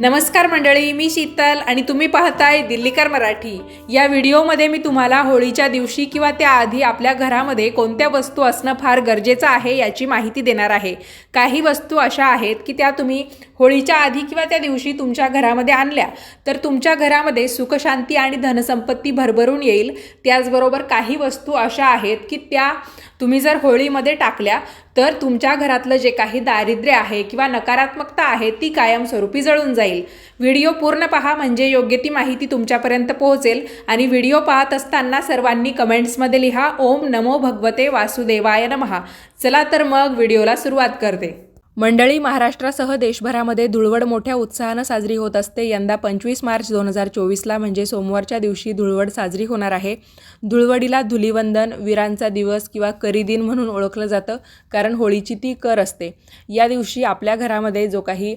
नमस्कार मंडळी मी शीतल आणि तुम्ही पाहताय दिल्लीकर मराठी. या व्हिडिओमध्ये मी तुम्हाला होळीच्या दिवशी किंवा त्याआधी आपल्या घरामध्ये कोणत्या वस्तू असणं फार गरजेचं आहे याची माहिती देणार आहे. काही वस्तू अशा आहेत की त्या तुम्ही होळीच्या आधी किंवा त्या दिवशी तुमच्या घरामध्ये आणल्या तर तुमच्या घरामध्ये सुखशांती आणि धनसंपत्ती भरभरून येईल. त्याचबरोबर काही वस्तू अशा आहेत की त्या तुम्ही जर होळीमध्ये टाकल्या तर तुमच्या घरातलं जे काही दारिद्र्य आहे किंवा नकारात्मकता आहे ती कायमस्वरूपी जळून जाईल. व्हिडिओ पूर्ण पहा म्हणजे योग्य ती माहिती तुमच्यापर्यंत पोहोचेल आणि व्हिडिओ पाहत असताना सर्वांनी कमेंट्समध्ये लिहा ओम नमो भगवते वासुदेवाय नमहा चला तर मग व्हिडिओला सुरुवात करते. मंडळी महाराष्ट्रासह देशभरामध्ये धुळवड मोठ्या उत्साहानं साजरी होत असते. यंदा पंचवीस मार्च दोन हजार चोवीसला म्हणजे सोमवारच्या दिवशी धुळवड साजरी होणार आहे. धुळवडीला धुलिवंदन वीरांचा दिवस किंवा करी दिन म्हणून ओळखलं जातं कारण होळीची ती कर असते. या दिवशी आपल्या घरामध्ये जो काही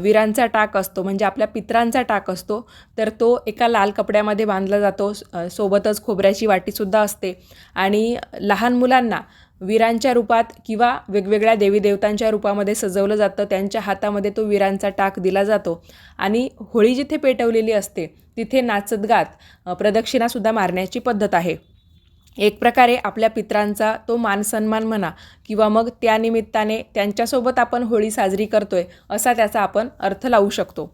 वीरांचा टाक असतो म्हणजे आपल्या पित्रांचा टाक असतो तर तो एका लाल कपड्यामध्ये बांधला जातो. सोबतच खोबऱ्याची वाटीसुद्धा असते. आणि लहान मुलांना वीरांच्या रूपात किंवा वेगवेगळ्या देवी देवतांच्या रूपामध्ये सजवलं जातं त्यांच्या हातामध्ये तो वीरांचा टाक दिला जातो. आणि होळी जिथे पेटवलेली असते तिथे नाचत गात प्रदक्षिणासुद्धा मारण्याची पद्धत आहे. एक प्रकारे आपल्या पित्रांचा तो मानसन्मान म्हणा किंवा मग त्यानिमित्ताने त्यांच्यासोबत आपण होळी साजरी करतोय असा त्याचा आपण अर्थ लावू शकतो.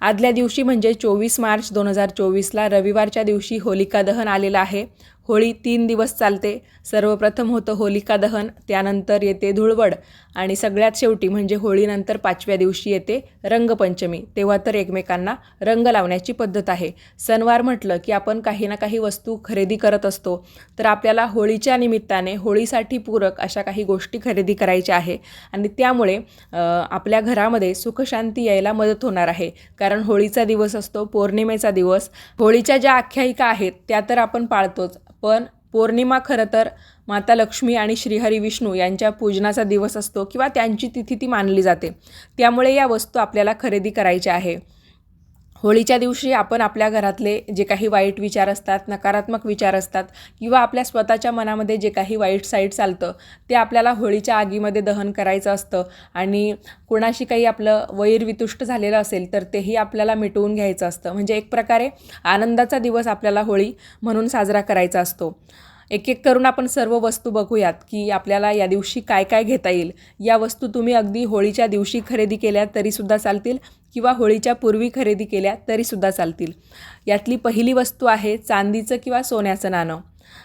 आदल्या दिवशी म्हणजे चोवीस मार्च दोन हजार चोवीसला रविवारच्या दिवशी होलिका दहन आलेलं आहे. होळी तीन दिवस चालते. सर्वप्रथम होतं होलिका दहन त्यानंतर येते धुळवड. आणि सगळ्यात शेवटी म्हणजे होळीनंतर पाचव्या दिवशी येते रंगपंचमी. तेव्हा तर एकमेकांना रंग लावण्याची पद्धत आहे. सणवार म्हटलं की आपण काही ना काही वस्तू खरेदी करत असतो. तर आपल्याला होळीच्या निमित्ताने होळीसाठी पूरक अशा काही गोष्टी खरेदी करायच्या आहे. आणि त्यामुळे आपल्या घरामध्ये सुखशांती यायला मदत होणार आहे. कारण होळीचा दिवस असतो पौर्णिमेचा दिवस. होळीच्या ज्या आख्यायिका आहेत त्या तर आपण पाळतोच. पण पौर्णिमा खरं तर माता लक्ष्मी आणि श्रीहरी विष्णू यांच्या पूजनाचा दिवस असतो किंवा त्यांची तिथी ती मानली जाते. त्यामुळे या वस्तू आपल्याला खरेदी करायच्या आहे. होळीच्या दिवशी आपण आपल्या घरातले जे काही वाईट विचार असतात नकारात्मक विचार असतात किंवा आपल्या स्वतःच्या मनामध्ये जे काही वाईट साईड चालतं ते आपल्याला होळीच्या आगीमध्ये दहन करायचं असतं आणि कुणाशी काही आपलं वैर वितुष्ट झालेलं असेल तर तेही आपल्याला मिटवून घ्यायचं असतं. म्हणजे एक प्रकारे आनंदाचा दिवस आपल्याला होळी म्हणून साजरा करायचा असतो. एक एक करून आपण सर्व वस्तू बघूयात की आपल्याला या दिवशी काय काय घेता येईल. या वस्तू तुम्ही अगदी होळीच्या दिवशी खरेदी केल्या तरीसुद्धा चालतील किंवा होळीच्या पूर्वी खरेदी केल्या तरीसुद्धा चालतील. यातली पहिली वस्तू आहे चांदीचं किंवा सोन्याचं नाणं.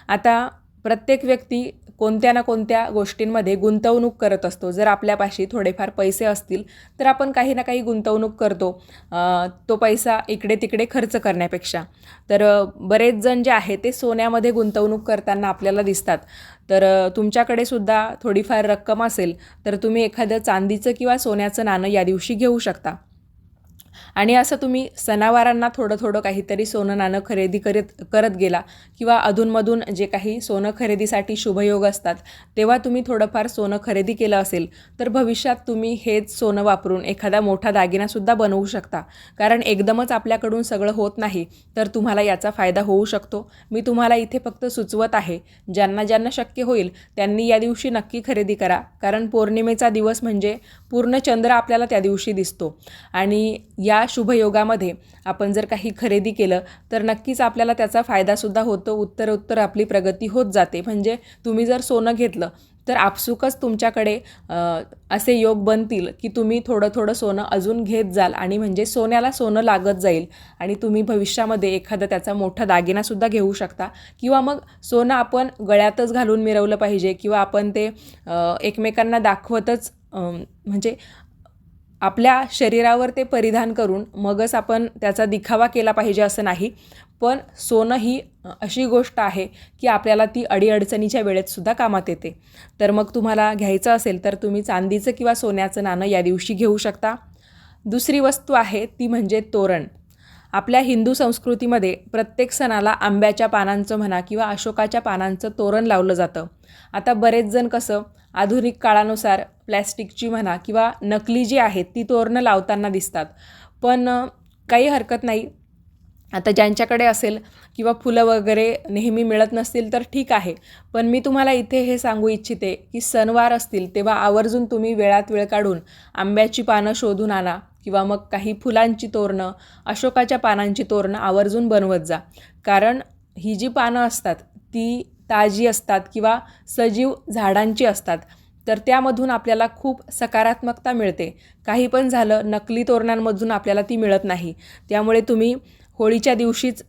आता प्रत्येक व्यक्ती कोणत्या ना कोणत्या गोष्टींमध्ये गुंतवणूक करत असतो. जर आपल्यापाशी थोडेफार पैसे असतील तर आपण काही ना काही गुंतवणूक करतो. तो पैसा इकडे तिकडे खर्च करण्यापेक्षा. तर बरेच जण जे आहे ते सोन्यामध्ये गुंतवणूक करताना आपल्याला दिसतात. तर तुमच्याकडे सुद्धा थोडीफार रक्कम असेल तर तुम्ही एखादं चांदीचं किंवा सोन्याचं नाणं या दिवशी घेऊ शकता. आणि असं तुम्ही सणावारांना थोडं थोडं काहीतरी सोनं नाणं खरेदी करत करत गेला किंवा अधूनमधून जे काही सोनं खरेदीसाठी शुभयोग असतात तेव्हा तुम्ही थोडंफार सोनं खरेदी केलं असेल तर भविष्यात तुम्ही हेच सोनं वापरून एखादा मोठा दागिनासुद्धा बनवू शकता. कारण एकदमच आपल्याकडून सगळं होत नाही तर तुम्हाला याचा फायदा होऊ शकतो. मी तुम्हाला इथे फक्त सुचवत आहे ज्यांना ज्यांना शक्य होईल त्यांनी या दिवशी नक्की खरेदी करा. कारण पौर्णिमेचा दिवस म्हणजे पूर्ण चंद्र आपल्याला त्या दिवशी दिसतो. आणि या या शुभयोगामध्ये आपण जर काही खरेदी केलं तर नक्कीच आपल्याला त्याचा फायदासुद्धा होतो. उत्तर उत्तर आपली प्रगती होत जाते. म्हणजे तुम्ही जर सोनं घेतलं तर आपसुकच तुमच्याकडे असे योग बनतील की तुम्ही थोडं थोडं सोनं अजून घेत जाल आणि म्हणजे सोन्याला सोनं लागत जाईल आणि तुम्ही भविष्यामध्ये एखादा त्याचा मोठा दागिनासुद्धा घेऊ शकता. किंवा मग सोनं आपण गळ्यातच घालून मिरवलं पाहिजे किंवा आपण ते एकमेकांना दाखवतच म्हणजे आपल्या शरीरावर ते परिधान करून मगच आपण त्याचा दिखावा केला पाहिजे असं नाही. पण सोनं ही अशी गोष्ट आहे की आपल्याला ती अडीअडचणीच्या वेळेतसुद्धा कामात येते. तर मग तुम्हाला घ्यायचं असेल तर तुम्ही चांदीचं किंवा सोन्याचं नाणं या दिवशी घेऊ शकता. दुसरी वस्तू आहे ती म्हणजे तोरण. आपल्या हिंदू संस्कृतीमध्ये प्रत्येक सणाला आंब्याच्या पानांचं म्हणा किंवा अशोकाच्या पानांचं तोरण लावलं जातं. आता बरेच जण कसं आधुनिक काळानुसार प्लॅस्टिकची म्हणा किंवा नकली जी आहेत ती तोरणं लावताना दिसतात. पण काही हरकत नाही. आता ज्यांच्याकडे असेल किंवा फुलं वगैरे नेहमी मिळत नसतील तर ठीक आहे. पण मी तुम्हाला इथे हे सांगू इच्छिते की सणवार असतील तेव्हा आवर्जून तुम्ही वेळात वेळ काढून आंब्याची पानं शोधून आणा किंवा मग काही फुलांची तोरणं अशोकाच्या पानांची तोरणं आवर्जून बनवत जा. कारण ही जी पानं असतात ती ताजी असतात किंवा सजीव झाडांची असतात तर त्यामधून आपल्याला खूप सकारात्मकता मिळते. काही पण झालं नकली तोरणांमधून आपल्याला ती मिळत नाही. त्यामुळे तुम्ही होळीच्या दिवशीच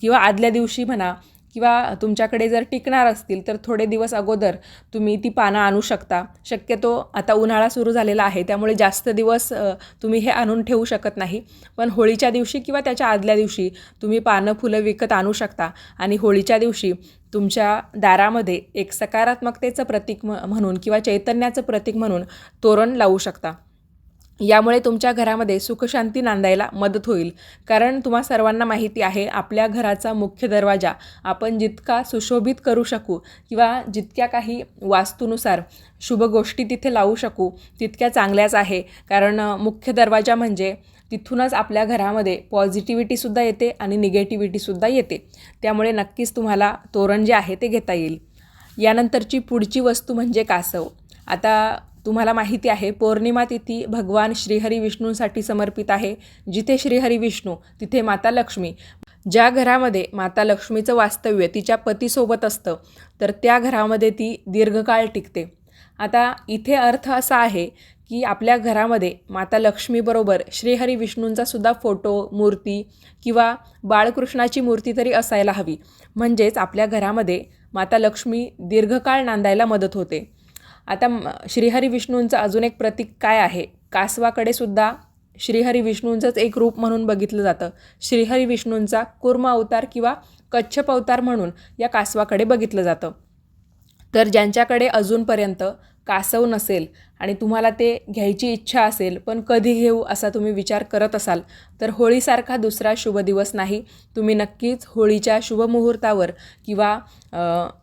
किंवा आदल्या दिवशी म्हणा किंवा तुमच्याकडे जर टिकणार असतील तर थोडे दिवस अगोदर तुम्ही ती पानं आणू शकता. शक्यतो आता उन्हाळा सुरू झालेला आहे त्यामुळे जास्त दिवस तुम्ही हे आणून ठेवू शकत नाही. पण होळीच्या दिवशी किंवा त्याच्या आदल्या दिवशी तुम्ही पानं फुलं विकत आणू शकता. आणि होळीच्या दिवशी तुमच्या दारामध्ये एक सकारात्मकतेचं प्रतीक म म्हणून किंवा चैतन्याचं प्रतीक म्हणून तोरण लावू शकता. यामुळे तुमच्या घरामध्ये सुखशांती नांदायला मदत होईल. कारण तुम्हा सर्वांना माहिती आहे आपल्या घराचा मुख्य दरवाजा आपण जितका सुशोभित करू शकू किंवा जितक्या काही वास्तूनुसार शुभ गोष्टी तिथे लावू शकू तितक्या चांगल्याच आहे. कारण मुख्य दरवाजा म्हणजे तिथूनच आपल्या घरामध्ये पॉझिटिव्हिटीसुद्धा येते आणि निगेटिव्हिटीसुद्धा येते. त्यामुळे नक्कीच तुम्हाला तोरण जे आहे ते घेता येईल. यानंतरची पुढची वस्तू म्हणजे कासव. आता तुम्हाला माहिती आहे पौर्णिमा तिथी भगवान श्रीहरी विष्णूंसाठी समर्पित आहे. जिथे श्रीहरी विष्णू तिथे माता लक्ष्मी. ज्या घरामध्ये माता लक्ष्मीचं वास्तव्य तिच्या पतीसोबत असतं तर त्या घरामध्ये ती दीर्घकाळ टिकते. आता इथे अर्थ असा आहे की आपल्या घरामध्ये माता लक्ष्मीबरोबर श्रीहरी विष्णूंचा सुद्धा फोटो मूर्ती किंवा बाळकृष्णाची मूर्ती तरी असायला हवी. म्हणजेच आपल्या घरामध्ये माता लक्ष्मी दीर्घकाळ नांदायला मदत होते. आता श्रीहरी विष्णूंचं अजून एक प्रतीक काय आहे? कासवाकडे सुद्धा श्रीहरी विष्णूंचंच एक रूप म्हणून बघितलं जातं. श्रीहरी विष्णूंचा कुर्म अवतार किंवा कच्छप अवतार म्हणून या कासवाकडे बघितलं जातं. तर ज्यांच्याकडे अजूनपर्यंत कासव नसेल आणि तुम्हाला ते घ्यायची इच्छा असेल पण कधी घेऊ असा तुम्ही विचार करत असाल तर होळीसारखा दुसरा शुभ दिवस नाही. तुम्ही नक्कीच होळीच्या शुभमुहूर्तावर किंवा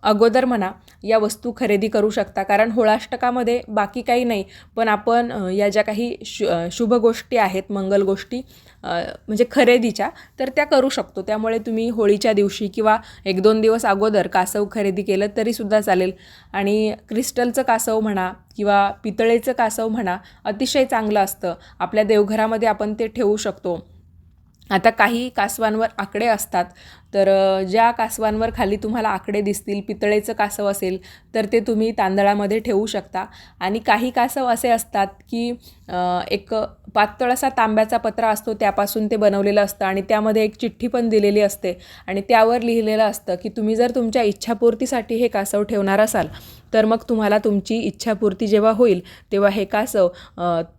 अगोदर म्हणा या वस्तू खरेदी करू शकता. कारण होळाष्टकामध्ये बाकी काही नाही पण आपण या ज्या काही शु शुभ गोष्टी आहेत मंगल गोष्टी म्हणजे खरेदीच्या तर त्या करू शकतो. त्यामुळे तुम्ही होळीच्या दिवशी किंवा एक दोन दिवस अगोदर कासव खरेदी केलं तरीसुद्धा चालेल. आणि क्रिस्टलचं कासव म्हणा किंवा पितळेचं कासव म्हणा अतिशय चांगलं असतं. आपल्या देवघरामध्ये आपण ते ठेवू शकतो. आता काही कासवांवर आकडे असतात. तर ज्या कासवांवर खाली तुम्हाला आकडे दिसतील पितळेचं कासव असेल तर ते तुम्ही तांदळामध्ये ठेवू शकता. आणि काही कासव असे असतात की एक पातळ असा तांब्याचा पत्रा असतो त्यापासून ते बनवलेलं असतं आणि त्यामध्ये एक चिठ्ठी पण दिलेली असते. आणि त्यावर लिहिलेलं असतं की तुम्ही जर तुमच्या इच्छापूर्तीसाठी हे कासव ठेवणार असाल तर मग तुम्हाला तुमची इच्छापूर्ती जेव्हा होईल तेव्हा हे कासव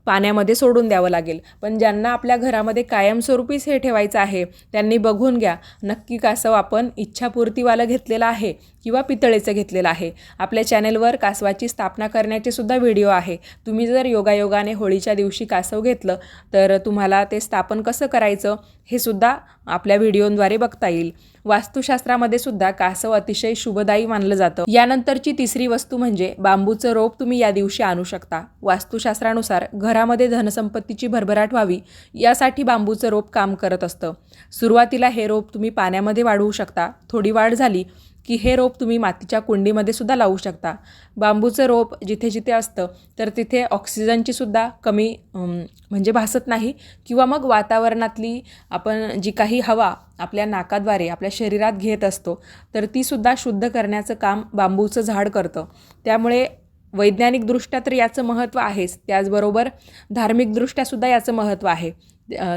पाण्यामध्ये सोडून द्यावं लागेल. पण ज्यांना आपल्या घरामध्ये कायमस्वरूपीच हे ठेवायचं आहे त्यांनी बघून घ्या. नक्की कासव आपण इच्छापूर्तीवालं घेतलेलं आहे किंवा पितळेचं घेतलेलं आहे. आपल्या चॅनेलवर कासवाची स्थापना करण्याचे सुद्धा व्हिडिओ आहे. तुम्ही जर योगायोगाने होळीच्या दिवशी कासव घेतलं तर तुम्हाला ते स्थापन कसं करायचं हे सुद्धा आपल्या व्हिडिओद्वारे बघता येईल. वास्तुशास्त्रामध्ये सुद्धा कासव अतिशय शुभदायी मानलं जातं. यानंतरची तिसरी वस्तू म्हणजे बांबूचं रोप तुम्ही या दिवशी आणू शकता. वास्तुशास्त्रानुसार घरामध्ये धनसंपत्तीची भरभराट व्हावी यासाठी बांबूचं रोप काम करत असतं. सुरुवातीला हे रोप तुम्ही पाण्यामध्ये वाढवू शकता. थोडी वाढ झाली की हे रोप तुम्ही मातीच्या कुंडीमध्ये सुद्धा लावू शकता. बांबूचं रोप जिथे जिथे असतं तर तिथे ऑक्सिजनची सुद्धा कमी म्हणजे भासत नाही. किंवा मग वातावरणातली आपण जी काही हवा आपल्या नाकाद्वारे आपल्या शरीरात घेत असतो तर ती सुद्धा शुद्ध करण्याचं काम बांबूचं झाड करतं. त्यामुळे वैज्ञानिकदृष्ट्या तर याचं महत्त्व आहेच. त्याचबरोबर धार्मिकदृष्ट्यासुद्धा याचं महत्त्व आहे.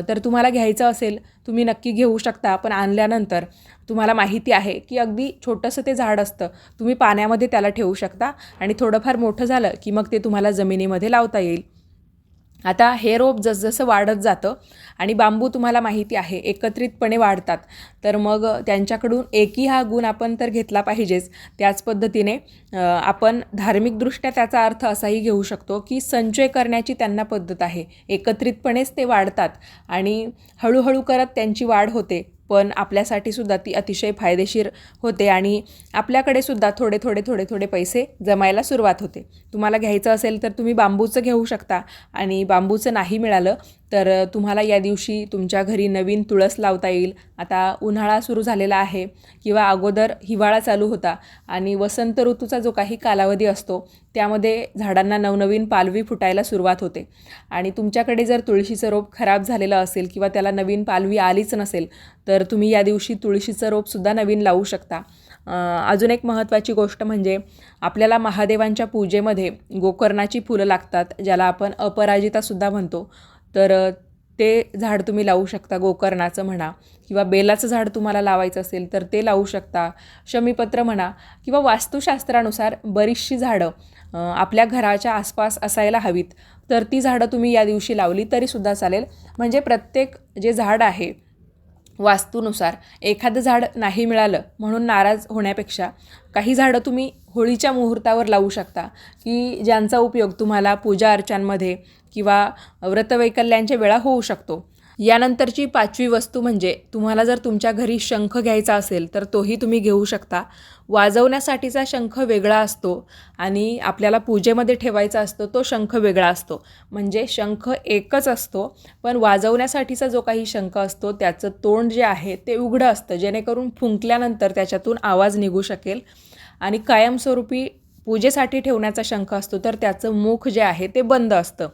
तर तुम्हाला घ्यायचं असेल तुम्ही नक्की घेऊ शकता. पण आणल्यानंतर तुम्हाला माहिती आहे की अगदी छोटंसं ते झाड असतं तुम्ही पाण्यामध्ये त्याला ठेवू शकता. आणि थोडंफार मोठं झालं की मग ते तुम्हाला जमिनीमध्ये लावता येईल. आता हे रोप जसजसं वाढत जातं आणि बांबू तुम्हाला माहिती आहे एकत्रितपणे वाढतात. तर मग त्यांच्याकडून एकी हा गुण आपण तर घेतला पाहिजेच. त्याच पद्धतीने आपण धार्मिकदृष्ट्या त्याचा अर्थ असाही घेऊ शकतो की संचय करण्याची त्यांना पद्धत आहे. एकत्रितपणेच ते वाढतात आणि हळूहळू करत त्यांची वाढ होते. पण आपल्यासाठी सुद्धा ती अतिशय फायदेशीर होते आणि आपल्याकडे सुद्धा थोडे थोडे थोडे थोडे पैसे जमायला सुरुवात होते. तुम्हाला घ्यायचं असेल तर तुम्ही बांबूचं घेऊ शकता आणि बांबूचं नाही मिळालं तर तुम्हाला या दिवशी तुमच्या घरी नवीन तुळस लावता येईल. आता उन्हाळा सुरू झालेला आहे किंवा अगोदर हिवाळा चालू होता आणि वसंत ऋतूचा जो काही कालावधी असतो त्यामध्ये झाडांना नवनवीन पालवी फुटायला सुरुवात होते. आणि तुमच्याकडे जर तुळशीचं रोप खराब झालेलं असेल किंवा त्याला नवीन पालवी आलीच नसेल तर तुम्ही या दिवशी तुळशीचं रोपसुद्धा नवीन लावू शकता. अजून एक महत्त्वाची गोष्ट म्हणजे आपल्याला महादेवांच्या पूजेमध्ये गोकर्णाची फुलं लागतात ज्याला आपण अपराजितासुद्धा म्हणतो. तर ते झाड तुम्ही लावू शकता गोकर्णाचं म्हणा किंवा बेलाचं झाड तुम्हाला लावायचं असेल तर ते लावू शकता. शमीपत्र म्हणा किंवा वास्तुशास्त्रानुसार बरीचशी झाडं आपल्या घराच्या आसपास असायला हवीत. तर ती झाडं तुम्ही या दिवशी लावली तरीसुद्धा चालेल. म्हणजे प्रत्येक जे झाड आहे वास्तूनुसार एखादं झाड नाही मिळालं म्हणून नाराज होण्यापेक्षा काही झाडं तुम्ही होळीच्या मुहूर्तावर लावू शकता की ज्यांचा उपयोग तुम्हाला पूजा अर्चांमध्ये किंवा व्रतवैकल्यांच्या वेळा होऊ शकतो. यानंतरची पाचवी वस्तू म्हणजे तुम्हाला जर तुमच्या घरी शंख घ्यायचा असेल तर तोही तुम्ही घेऊ शकता. वाजवण्यासाठीचा शंख वेगळा असतो आणि आपल्याला पूजेमध्ये ठेवायचा असतो तो शंख वेगळा असतो. म्हणजे शंख एकच असतो पण वाजवण्यासाठीचा जो काही शंख असतो त्याचं तोंड जे आहे ते उघडं असतं. जेणेकरून फुंकल्यानंतर त्याच्यातून आवाज निघू शकेल. आणि कायमस्वरूपी पूजेसाठी ठेवण्याचा शंख असतो तर त्याचं मुख जे आहे ते बंद असतं.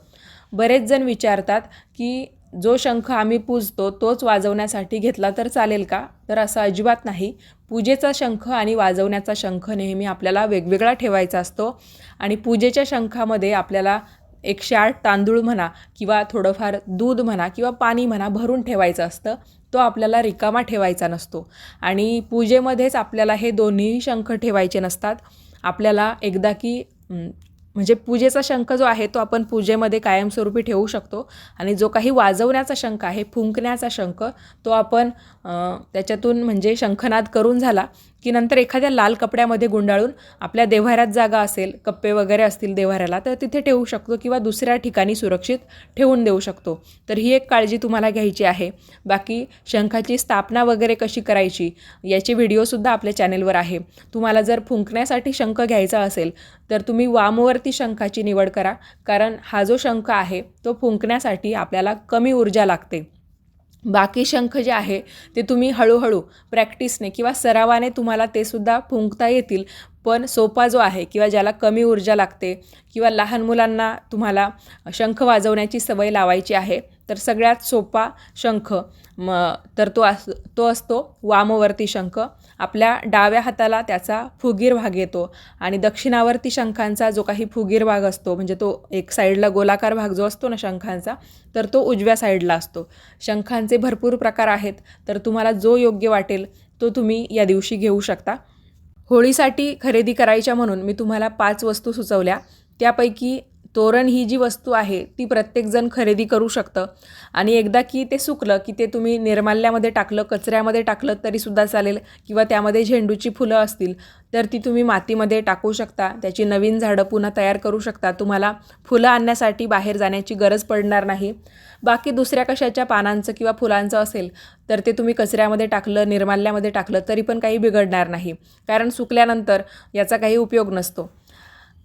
बरेच जण विचारतात की जो शंख आम्ही पूजतो तोच वाजवण्यासाठी घेतला तर चालेल का? तर असं अजिबात नाही. पूजेचा शंख आणि वाजवण्याचा शंख नेहमी आपल्याला वेगवेगळा ठेवायचा असतो आणि पूजेच्या शंखामध्ये आपल्याला एकशे आठ तांदूळ म्हणा किंवा थोडंफार दूध म्हणा किंवा पाणी म्हणा भरून ठेवायचं असतं. तो आपल्याला रिकामा ठेवायचा नसतो. आणि पूजेमध्येच आपल्याला हे दोन्ही शंख ठेवायचे नसतात. आपल्याला एकदा की म्हणजे पूजेचा शंख जो आहे तो आपण पूजेमध्ये कायमस्वरूपी ठेवू शकतो. आणि जो काही वाजवण्याचा शंख आहे फुंकण्याचा शंख तो आपण त्याच्यातून म्हणजे शंखनाद करून झाला की नंतर एखाद्या लाल कपड्यामध्ये गुंडाळून आपल्या देव्हाऱ्यात जागा असेल कप्पे वगैरे असतील देव्हाऱ्याला तर तिथे ठेवू शकतो किंवा दुसऱ्या ठिकाणी सुरक्षित ठेवून देऊ शकतो. तर ही एक काळजी तुम्हाला घ्यायची आहे. बाकी शंखाची स्थापना वगैरे कशी करायची याचे व्हिडिओसुद्धा आपल्या चॅनेलवर आहे. तुम्हाला जर फुंकण्यासाठी शंख घ्यायचा असेल तर तुम्ही वामवर ती शंखाची निवड करा. कारण हा जो शंख आहे तो फुंकण्यासाठी आपल्याला कमी ऊर्जा लागते. बाकी शंख जे आहे ते तुम्ही हळूहळू प्रॅक्टिसने किंवा सरावाने तुम्हाला ते सुद्धा फुंकता येतील. पण सोपा जो आहे किंवा ज्याला कमी ऊर्जा लागते किंवा लहान मुलांना तुम्हाला शंख वाजवण्याची सवय लावायची आहे तर सगळ्यात सोपा शंख म तर तो अस तो असतो वामवर्ती शंख. आपल्या डाव्या हाताला त्याचा फुगीर भाग येतो आणि दक्षिणावर्ती शंखांचा जो काही फुगीर भाग असतो म्हणजे तो एक साईडला गोलाकार भाग जो असतो ना शंखांचा तर तो उजव्या साईडला असतो. शंखांचे भरपूर प्रकार आहेत तर तुम्हाला जो योग्य वाटेल तो तुम्ही या दिवशी घेऊ शकता. होळीसाठी खरेदी करायच्या म्हणून मी तुम्हाला पाच वस्तू सुचवल्या. त्यापैकी तोरण ही जी वस्तू आहे ती प्रत्येकजण खरेदी करू शकतं. आणि एकदा की ते सुकलं की ते तुम्ही निर्माल्यामध्ये टाकलं कचऱ्यामध्ये टाकलं तरीसुद्धा चालेल किंवा त्यामध्ये झेंडूची फुलं असतील तर ती तुम्ही मातीमध्ये टाकू शकता. त्याची नवीन झाडं पुन्हा तयार करू शकता. तुम्हाला फुलं आणण्यासाठी बाहेर जाण्याची गरज पडणार नाही. बाकी दुसऱ्या कशाच्या पानांचं किंवा फुलांचं असेल तर ते तुम्ही कचऱ्यामध्ये टाकलं निर्माल्यामध्ये टाकलं तरी पण काही बिघडणार नाही. कारण सुकल्यानंतर याचा काही उपयोग नसतो.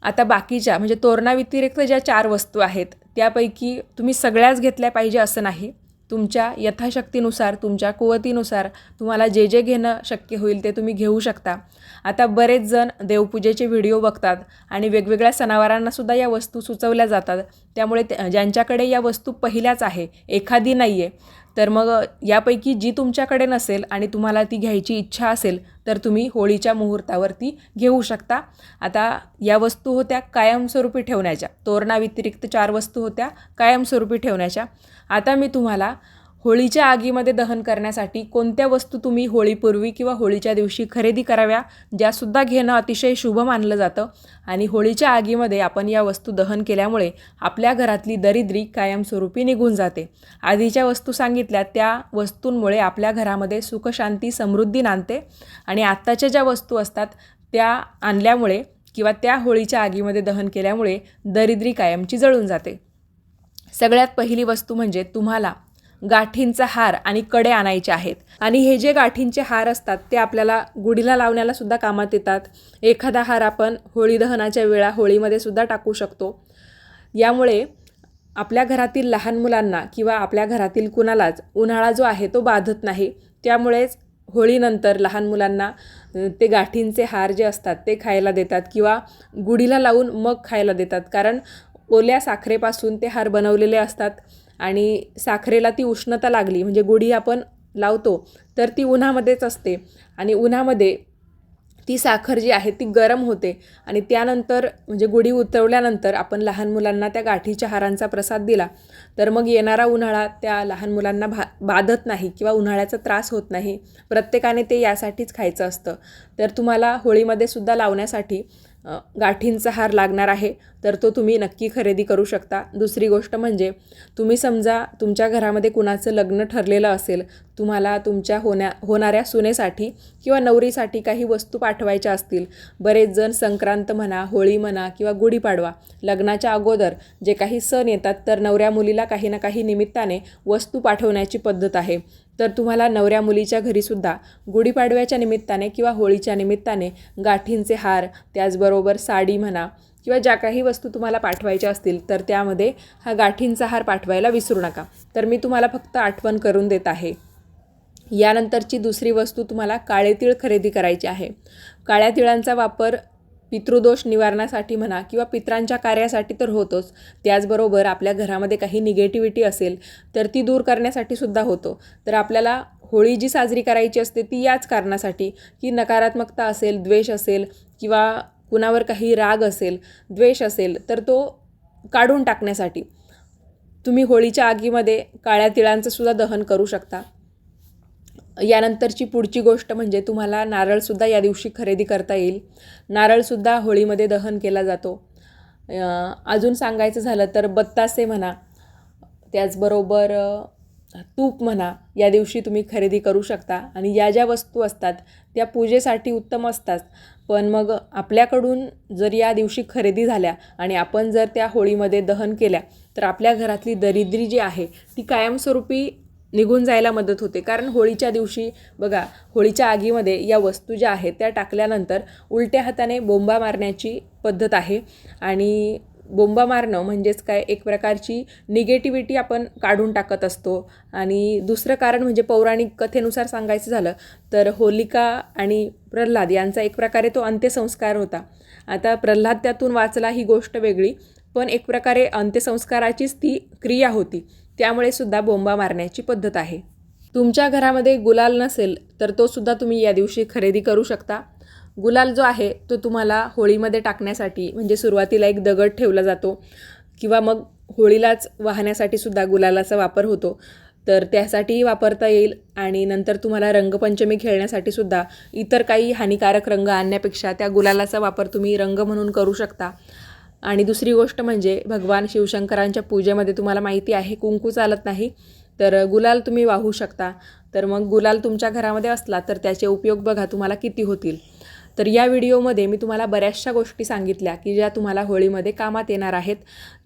आता बाकीच्या म्हणजे तोरणाव्यतिरिक्त ज्या चार वस्तू आहेत त्यापैकी तुम्ही सगळ्याच घेतल्या पाहिजे असं नाही. तुमच्या यथाशक्तीनुसार तुमच्या कुवतीनुसार तुम्हाला जे जे घेणं शक्य होईल ते तुम्ही घेऊ शकता. आता बरेच जण देवपूजेचे व्हिडिओ बघतात आणि वेगवेगळ्या सणावारांनासुद्धा या वस्तू सुचवल्या जातात. त्यामुळे त्या- ज्यांच्याकडे या वस्तू पहिल्याच आहे एखादी नाही आहे तर मग यापैकी जी तुमच्याकडे नसेल आणि तुम्हाला ती घ्यायची इच्छा असेल तर तुम्ही होळीच्या मुहूर्तावरती घेऊ शकता. आता या वस्तू होत्या कायमस्वरूपी ठेवण्याच्या. तोरणाव्यतिरिक्त चार वस्तू होत्या कायमस्वरूपी ठेवण्याच्या. आता मी तुम्हाला होळीच्या आगीमध्ये दहन करण्यासाठी कोणत्या वस्तू तुम्ही होळीपूर्वी किंवा होळीच्या दिवशी खरेदी कराव्या ज्यासुद्धा घेणं अतिशय शुभ मानलं जातं? आणि होळीच्या आगीमध्ये आपण या वस्तू दहन केल्यामुळे आपल्या घरातली दरिद्री कायमस्वरूपी निघून जाते. आधीच्या वस्तू सांगितल्या त्या वस्तूंमुळे आपल्या घरामध्ये सुखशांती समृद्धी नांदते. आणि आत्ताच्या ज्या वस्तू असतात त्या आणल्यामुळे किंवा त्या होळीच्या आगीमध्ये दहन केल्यामुळे दरिद्री कायमची जळून जाते. सगळ्यात पहिली वस्तू म्हणजे तुम्हाला गाठींचा हार आणि कडे आणायचे आहेत. आणि हे जे गाठींचे हार असतात ते आपल्याला गुढीला लावण्याला सुद्धा कामात येतात. एखादा हार आपण होळी दहनाच्या वेळा होळीमध्ये सुद्धा टाकू शकतो. यामुळे आपल्या घरातील लहान मुलांना किंवा आपल्या घरातील कुणालाच उन्हाळा जो आहे तो बाधत नाही. त्यामुळेच होळीनंतर लहान मुलांना ते गाठींचे हार जे असतात ते खायला देतात किंवा गुढीला लावून मग खायला देतात. कारण ओल्या साखरेपासून ते हार बनवलेले असतात. आणि साखरेला ती उष्णता लागली म्हणजे गुढी आपण लावतो तर ती उन्हामध्येच असते. आणि उन्हामध्ये ती साखर जी आहे ती गरम होते. आणि त्यानंतर म्हणजे गुढी उतरवल्यानंतर आपण लहान मुलांना त्या गाठीच्या हारांचा प्रसाद दिला तर मग येणारा उन्हाळा त्या लहान मुलांना भा बाधत नाही किंवा उन्हाळ्याचा त्रास होत नाही. प्रत्येकाने ते यासाठीच खायचं असतं. तर तुम्हाला होळीमध्ये सुद्धा लावण्यासाठी गाठींचा हार लागणार आहे तर तो तुम्ही नक्की खरेदी करू शकता. दुसरी गोष्ट म्हणजे तुम्ही समजा तुमच्या घरामध्ये कुणाचं लग्न ठरलेलं असेल तुम्हाला तुमच्या होण्या होणाऱ्या सुनेसाठी किंवा नवरीसाठी काही वस्तू पाठवायच्या असतील. बरेच जण संक्रांत म्हणा होळी म्हणा किंवा गुढीपाडवा लग्नाच्या अगोदर जे काही सण येतात तर नवऱ्या मुलीला काही ना काही निमित्ताने वस्तू पाठवण्याची पद्धत आहे. तर तुम्हाला नवऱ्या मुलीच्या घरीसुद्धा गुढीपाडव्याच्या निमित्ताने किंवा होळीच्या निमित्ताने गाठींचे हार त्याचबरोबर साडी म्हणा किंवा ज्या काही वस्तू तुम्हाला पाठवायच्या असतील तर त्यामध्ये हा गाठींचा हार पाठवायला विसरू नका. तर मी तुम्हाला फक्त आठवण करून देत आहे. यानंतरची दुसरी वस्तू तुम्हाला काळे तीळ खरेदी करायची आहे. काळ्या तिळांचा वापर पितृदोष निवारणासाठी म्हणा किंवा पित्रांच्या कार्यासाठी तर होतोच. त्याचबरोबर आपल्या घरामध्ये काही निगेटिव्हिटी असेल तर ती दूर करण्यासाठी सुद्धा होतो. तर आपल्याला होळी जी साजरी करायची असते ती याच कारणासाठी की नकारात्मकता असेल द्वेष असेल किंवा कुणावर काही राग असेल द्वेष असेल तर तो काढून टाकण्यासाठी. तुम्ही होळीच्या आगीमध्ये काळ्या तिळांचं सुद्धा दहन करू शकता. यानंतरची पुढची गोष्ट म्हणजे तुम्हाला नारळसुद्धा या दिवशी खरेदी करता येईल. नारळसुद्धा होळीमध्ये दहन केला जातो. अजून सांगायचं झालं तर बत्तासे म्हणा त्याचबरोबर तूप म्हणा या दिवशी तुम्ही खरेदी करू शकता. आणि या ज्या वस्तू असतात त्या पूजेसाठी उत्तम असतात. पण मग आपल्याकडून जर या दिवशी खरेदी झाल्या आणि आपण जर त्या होळीमध्ये दहन केल्या तर आपल्या घरातली दरिद्री जी आहे ती कायमस्वरूपी निघून जायला मदत होते. कारण होळीच्या दिवशी बघा होळीच्या आगीमध्ये या वस्तू ज्या आहेत त्या टाकल्यानंतर उलट्या हाताने बोंबा मारण्याची पद्धत आहे. आणि बोंबा मारणं म्हणजेच काय? एक प्रकारची निगेटिव्हिटी आपण काढून टाकत असतो. आणि दुसरं कारण म्हणजे पौराणिक कथेनुसार सांगायचं झालं तर होलिका आणि प्रल्हाद यांचा एक प्रकारे तो अंत्यसंस्कार होता. आता प्रल्हाद त्यातून वाचला ही गोष्ट वेगळी पण एक प्रकारे अंत्यसंस्काराचीच ती क्रिया होती. त्यामुळे सुद्धा बोंबा मारण्याची पद्धत आहे. तुमच्या घरामध्ये गुलाल नसेल तर तो सुद्धा तुम्ही या दिवशी खरेदी करू शकता. गुलाल जो आहे तो तुम्हाला होळीमध्ये टाकण्यासाठी म्हणजे सुरुवातीला एक दगड ठेवला जातो किंवा मग होळीलाच वाहण्यासाठी सुद्धा गुलालाचा वापर होतो. तर त्यासाठीही वापरता येईल आणि नंतर तुम्हाला रंगपंचमी खेळण्यासाठी सुद्धा इतर काही हानिकारक रंग आणण्यापेक्षा त्या गुलालाचा वापर तुम्ही रंग म्हणून करू शकता. आणि दुसरी गोष्ट म्हणजे भगवान शिवशंकरांच्या पूजेमध्ये तुम्हाला माहिती आहे कुंकू चालत नाही. तर गुलाल तुम्ही वाहू शकता. तर मग गुलाल तुमच्या घरामध्ये असला तर त्याचे उपयोग बघा तुम्हाला किती होतील. तर या व्हिडिओमध्ये मी तुम्हाला बऱ्याचशा गोष्टी सांगितल्या की ज्या तुम्हाला होळीमध्ये कामात येणार आहेत.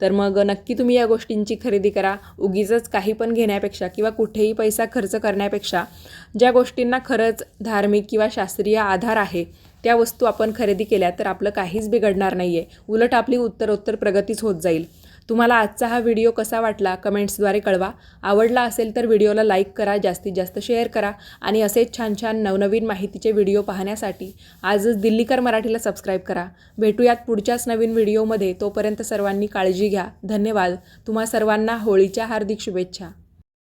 तर मग नक्की तुम्ही या गोष्टींची खरेदी करा. उगीचच काही पण घेण्यापेक्षा किंवा कुठेही पैसा खर्च करण्यापेक्षा ज्या गोष्टींना खरंच धार्मिक किंवा शास्त्रीय आधार आहे त्या वस्तू आपण खरेदी केल्या तर आपलं काहीच बिघडणार नाही आहे उलट आपली उत्तरोत्तर प्रगतीच होत जाईल. तुम्हाला आजचा हा व्हिडिओ कसा वाटला कमेंट्सद्वारे कळवा. आवडला असेल तर व्हिडिओला लाईक करा जास्तीत जास्त शेअर करा आणि असेच छान छान नवनवीन माहितीचे व्हिडिओ पाहण्यासाठी आजच दिल्लीकर मराठीला सबस्क्राईब करा. भेटूयात पुढच्याच नवीन व्हिडिओमध्ये. तोपर्यंत सर्वांनी काळजी घ्या. धन्यवाद. तुम्हा सर्वांना होळीच्या हार्दिक शुभेच्छा.